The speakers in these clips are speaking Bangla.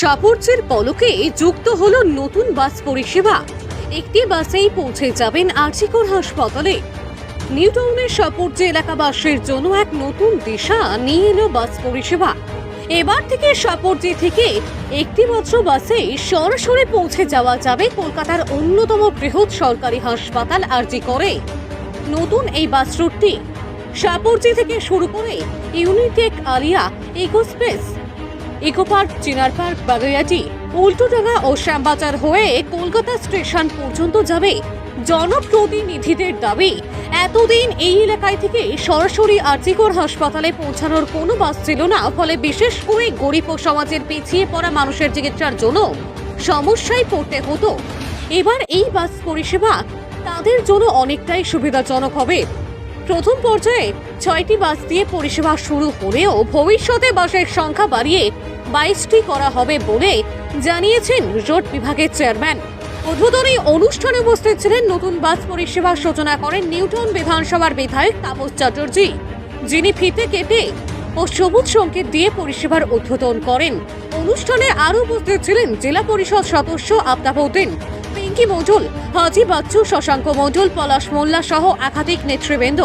সাপরচের পলকে যুক্ত হল নতুন বাস পরিষেবা। একটি বাসেই পৌঁছে যাবেন আর্জিকর হাসপাতালে। নিউটাউনের সাপরচে এলাকাবাসীর জন্য এক নতুন দিশা নিয়ে এলো বাস পরিষেবা। এবার থেকে সাপরচে থেকে একটি মাত্র বাসে সরাসরি পৌঁছে যাওয়া যাবে কলকাতার অন্যতম বৃহৎ সরকারি হাসপাতাল আরজি করে নতুন এই বাস রুটটি সাপরচি থেকে শুরু করে Unitech Aliah Ecospace Eco Park, Chinar Park Baguiati Ultadanga ও শ্যামবাজার হয়ে কলকাতা স্টেশন পর্যন্ত যাবে জনপ্রতিনিধিদের দাবি। এতদিন এই এলাকায় থেকে সরাসরি আর্জিকর হাসপাতালে পৌঁছানোর কোনো বাস ছিল না, ফলে বিশেষ করে গরিব ও সমাজের পিছিয়ে পড়া মানুষের চিকিৎসার জন্য সমস্যায় পড়তে হতো। এবার এই বাস পরিষেবা তাদের জন্য অনেকটাই সুবিধাজনক হবে। প্রথম পর্যায়ে ছয়টি বাস দিয়ে পরিষেবা শুরু হলেও ভবিষ্যতে বাসের সংখ্যা বাড়িয়ে বাইশটি করা হবে বলে জানিয়েছেন রোড বিভাগের চেয়ারম্যান। উদ্বোধনী অনুষ্ঠানে উপস্থিত ছিলেন নতুন বাস পরিষেবার সূচনা করেন নিউটন বিধানসভার বিধায়ক তাপস চ্যাটার্জি, যিনি ফিতে কেটে ও সবুজ সংকেত দিয়ে পরিষেবার উদ্বোধন করেন। অনুষ্ঠানে আরও উপস্থিত ছিলেন জেলা পরিষদ সদস্য আফতাবউদ্দিন পিঙ্কি মণ্ডল হাজি বাচ্চু, শশাঙ্ক মণ্ডল পলাশ মোল্লা সহ একাধিক নেতৃবৃন্দ।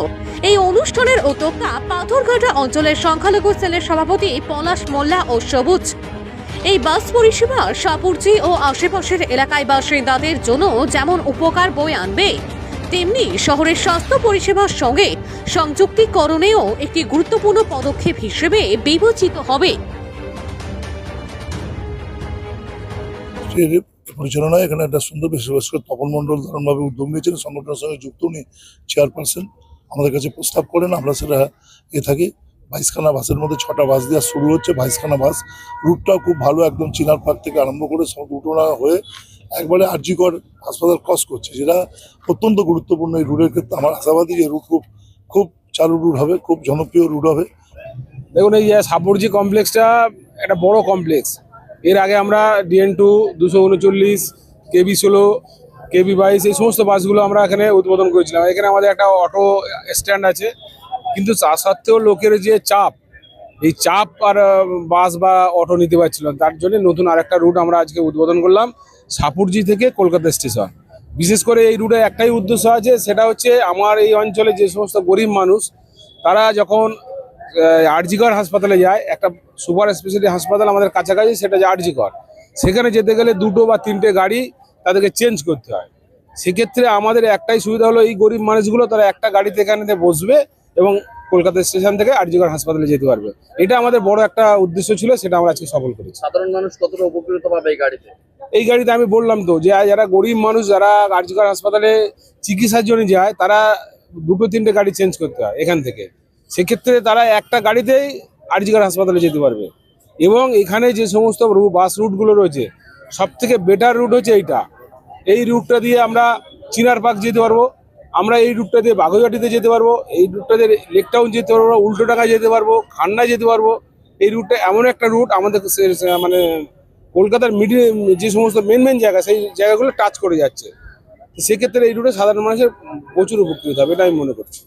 এই অনুষ্ঠানের উদ্যোক্তা পাথরঘাটা অঞ্চলের সংখ্যালঘু সেলের সভাপতি পলাশ মোল্লা ও সবুজ। এই বাস পরিষেবা সাপুরজি ও আশেপাশের এলাকায় বাসিন্দাদের জন্য যেমন উপকার বয়ে আনবে, তেমনি শহরের স্বাস্থ্য পরিষেবার সঙ্গে সংযুক্তিকরণেও একটি গুরুত্বপূর্ণ পদক্ষেপ হিসেবে বিবেচিত হবে। পরিচালনায় এখানে একটা সুন্দর বিশেষ করে তপন মণ্ডল দারুণভাবে উদ্যোগ নিয়েছেন, সংগঠনের সঙ্গে যুক্ত উনি চেয়ারপারসন আমাদের কাছে প্রস্তাব করেন, আমরা সেটা এ থাকি। বাইশখানা বাসের মধ্যে ছটা বাস দেওয়া শুরু হচ্ছে, বাইশখানা বাস। রুটটাও খুব ভালো, একদম চিনার পার্ক থেকে আরম্ভ করে উঠোনা হয়ে একবারে আরজিকর হাসপাতাল ক্রস করছে, যেটা অত্যন্ত গুরুত্বপূর্ণ এই রুটের ক্ষেত্রে। আমার আশাবাদী যে রুট খুব খুব চালু রুট হবে, খুব জনপ্রিয় রুট হবে। দেখুন, এই যে সাপুরজি কমপ্লেক্সটা একটা বড় কমপ্লেক্স এর আগে আমরা ডিএন টু দুশো উনচল্লিশ, কেবি ষোলো, কেবি বাইশ, এই সমস্ত বাসগুলো আমরা এখানে উদ্বোধন করেছিলাম। এখানে আমাদের একটা অটো স্ট্যান্ড আছে। কিন্তু তা সত্ত্বেও লোকের যে চাপ, এই চাপ আর বাস বা অটো নিতে পারছিল তার জন্য নতুন আরেকটা রুট আমরা আজকে উদ্বোধন করলাম, সাপুরজি থেকে কলকাতা স্টেশন। বিশেষ করে এই রুটে একটাই উদ্দেশ্য আছে, সেটা হচ্ছে আমার এই অঞ্চলে যে সমস্ত গরিব মানুষ, তারা যখন আরজিকর হাসপাতালে যায়। একটা সুপার স্পেশালিটি হাসপাতাল আমাদের কাছাকাছি সেটা যে আরজিকর। সেখানে যেতে গেলে দুটো বা তিনটে গাড়ি তাদেরকে চেঞ্জ করতে হয়। সেক্ষেত্রে আমাদের একটাই সুবিধা হলো এই গরিব মানুষগুলো তারা একটা গাড়িতে এখানে বসবে এবং কলকাতা স্টেশন থেকে আরজিকর হাসপাতালে যেতে পারবে। এটা আমাদের বড় একটা উদ্দেশ্য ছিল সেটা আমরা আজকে সফল করেছি। সাধারণ মানুষ কতটা উপকৃত পাবে এই গাড়িতে? এই গাড়িতে আমি বললাম তো যে যারা গরিব মানুষ যারা আরজিকর হাসপাতালে চিকিৎসার জন্য যায় তারা দুটো তিনটে গাড়ি চেঞ্জ করতে হয় এখান থেকে। সেক্ষেত্রে তারা একটা গাড়িতেই আরজিকর হাসপাতালে যেতে পারবে। এবং এখানে যে সমস্ত বাস রুটগুলো রয়েছে সব থেকে বেটার রুট হচ্ছে এইটা। এই রুটটা দিয়ে আমরা চিনার পার্ক যেতে পারব, আমরা এই রুটটা দিয়ে বাগুইহাটিতে যেতে পারব, এই রুটটা দিয়ে লেক টাউন যেতে পারব উল্টোডাঙ্গা যেতে পারব খান্না যেতে পারব। এই রুটটা এমন একটা রুট আমাদের মানে কলকাতার মিডিয়ে যে সমস্ত মেন মেন জায়গা, সেই জায়গাগুলো টাচ করে যাচ্ছে। সেক্ষেত্রে এই রুটে সাধারণ মানুষের প্রচুর উপকৃত হবে এটা আমি মনে করছি।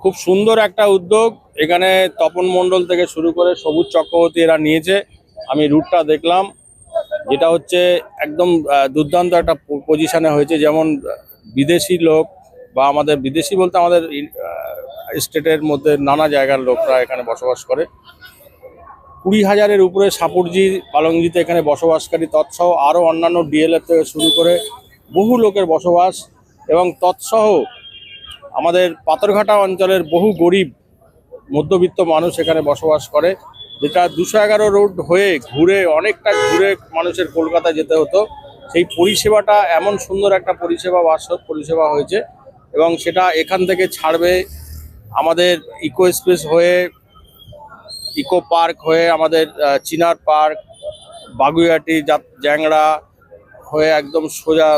খুব সুন্দর একটা উদ্যোগ। এখানে তপন মণ্ডল থেকে শুরু করে সবুজ চক্রবর্তী এরা নিয়েছে। আমি রুটটা দেখলাম। যেটা হচ্ছে একদম দুর্দান্ত একটা পজিশনে হয়েছে। যেমন বিদেশি লোক বা আমাদের বিদেশি বলতে আমাদের স্টেটের মধ্যে নানা জায়গার লোকরা এখানে বসবাস করে। কুড়ি হাজারের উপরে সাপুরজি, পালংজিতে এখানে বসবাসকারী, তৎসহ আরও অন্যান্য ডিএলএফ থেকে শুরু করে বহু লোকের বসবাস এবং তৎসহ আমাদের পাথরঘাটা অঞ্চলের বহু গরিব, মধ্যবিত্ত মানুষ এখানে বসবাস করে, যেটা দুশো এগারো রোড হয়ে ঘুরে, অনেকটা ঘুরে মানুষের কলকাতা যেতে হতো। সেই পরিষেবাটা এমন সুন্দর একটা পরিষেবা বাস্তব পরিষেবা হয়েছে এবং সেটা এখান থেকে ছাড়বে আমাদের ইকো স্পেস হয়ে, ইকো পার্ক হয়ে আমাদের চিনার পার্ক বাগুইয়াটি যা- জ্যাংড়া হয়ে একদম সোজা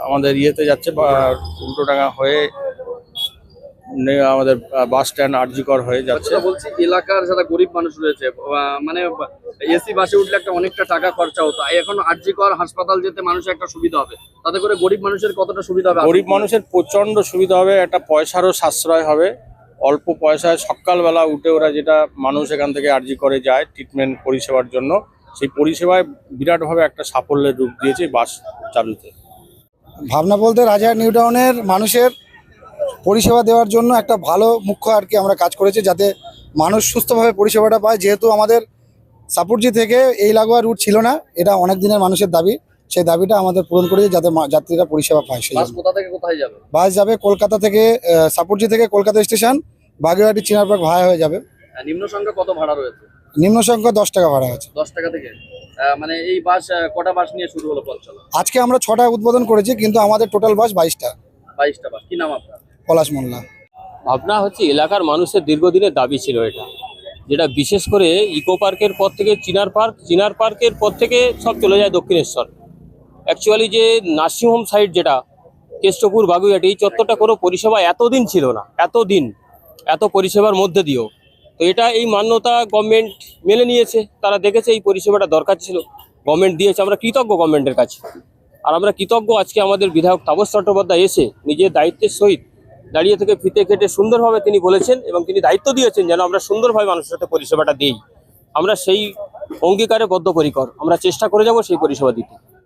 আমাদের ইয়েতে যাচ্ছে বা উল্টোডাঙ্গা হয়ে আমাদের বাস স্ট্যান্ড আরজিকর হয়ে যাচ্ছে। যেটা বলছি এলাকার যারা গরিব মানুষ রয়েছে মানে এসি বাসে উঠলে একটা অনেকটা টাকা খরচা হতো। আর এখন আরজি কর হাসপাতাল যেতে মানুষের একটা সুবিধা হবে। তাতে করে গরিব মানুষের কতটা সুবিধা হবে? গরিব মানুষের প্রচণ্ড সুবিধা হবে একটা পয়সারও সাশ্রয় হবে। অল্প পয়সায় সকালবেলা উঠে ওরা যেটা মানুষ এখান থেকে আরজি করে যায় ট্রিটমেন্ট পরিষেবার জন্য সেই পরিষেবায় বিরাটভাবে একটা সাফল্যের রূপ দিয়েছে বাস চালুতে। ভাবনা বলতে রাজা নিউটাউনের মানুষের পরিষেবা দেওয়ার জন্য একটা ভালো মুখ্য আর কি আমরা কাজ করেছি যাতে মানুষ সুস্থভাবে পরিষেবাটা পায়। যেহেতু আমাদের সাপুরজি থেকে এই লাগোয়া রুট ছিল না এটা অনেক দিনের মানুষের দাবি। সেই দাবিটা আমাদের পূরণ করেছে যাতে যাত্রীরা পরিষেবা পায় সেই বাস যাবে? বাস যাবে কলকাতা থেকে সাপুরজি থেকে কলকাতা স্টেশন বাগুইহাটি চিনারপার্ক ভাড়া হয়ে যাবে। নিম্ন সংখ্যা কত ভাড়া রয়েছে? নিম্ন সংখ্যা দশ টাকা ভাড়া আছে। দশ টাকা থেকে। মানে এই বাস কটা বাস নিয়ে শুরু হলো আজকে আমরা ছটা উদ্বোধন করেছি কিন্তু আমাদের টোটাল বাস বাইশটা। বাইশটা বাস। কি নাম আপনার? পলাশ মোল্লা। ভাবনা হচ্ছে এলাকার মানুষের দীর্ঘদিনের দাবি ছিল এটা, যেটা বিশেষ করে ইকো পার্কের পর থেকে চিনার পার্ক, চিনার পার্কের পর থেকে সব চলে যায় দক্ষিণেশ্বর। অ্যাকচুয়ালি যে নার্সিংহোম সাইড যেটা, কেষ্টপুর বাগুইহাটি, এই চত্বরটা কোনো পরিষেবা এতদিন ছিল না, এতদিন, এত পরিষেবার মধ্যে দিয়েও। তো এটা এই মান্যতা গভর্নমেন্ট মেনে নিয়েছে, তারা দেখেছে এই পরিষেবাটা দরকার ছিল গভর্নমেন্ট দিয়েছে, আমরা কৃতজ্ঞ গভর্নমেন্টের কাছে। আর আমরা কৃতজ্ঞ আজকে আমাদের বিধায়ক তাপস চট্টোপাধ্যায় এসে নিজের দায়িত্বের সহিত দাঁড়িয়ে থেকে ফিতে কেটে সুন্দরভাবে তিনি বলেছেন এবং তিনি দায়িত্ব দিয়েছেন যেন আমরা সুন্দরভাবে মানুষের সাথে পরিষেবাটা দিই। আমরা সেই অঙ্গীকারে বদ্ধপরিকর। আমরা চেষ্টা করে যাব সেই পরিষেবা দিতে।